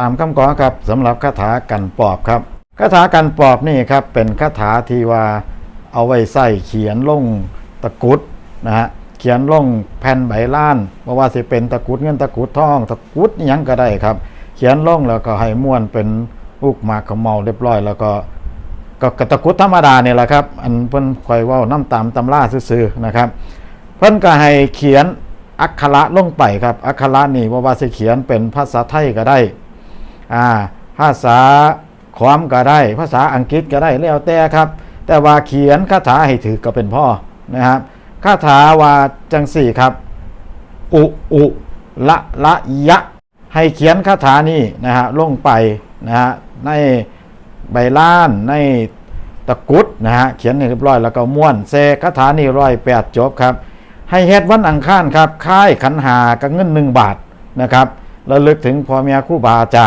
ตามคำขอครับสำหรับคาถากันปอบครับคาถากันปอบนี่ครับเป็นคาถาที่ว่าเอาไว้ใส่เขียนลงตะกุดนะฮะเขียนลงแผ่นใบล้านบ่ว่าสิเป็นตะกุดเงินตะกุดทองตะกุดยังก็ได้ครับ เขียนลงแล้วก็ให้ม้วนเป็นลูกหมากขมเมาเรียบร้อย แล้วก็ก็กตะกุดธรรมดาเนี่ยแหละครับ อันเพิ่นคอยว่าน้ำตามตำราซื่อๆนะครับ เพิ่นก็ให้เขียนอักขระลงไปครับ อักขระนี่ว่าว่าสิเขียนเป็นภาษาไทยก็ได้ อ่าภาษาขอมก็ได้ ภาษาอังกฤษก็ได้แล้วแต่ครับ แต่ว่าเขียนคาถาให้ถือก็เป็นพ่อนะครับคาถาว่าจังสี่ครับ อุอุละละยะ ให้เขียนคาถานี้นะฮะลงไปนะฮะในใบล้านในตะกุดนะฮะเขียนให้เรียบร้อยแล้วก็ม้วนเซคาถานี้ร้อยแปดจบครับ ให้เฮ็ดวันอังคารครับค่ายขันหากับเงินหนึ่งบาทนะครับระลึกถึงพ่อแม่ครูบาอาจารย์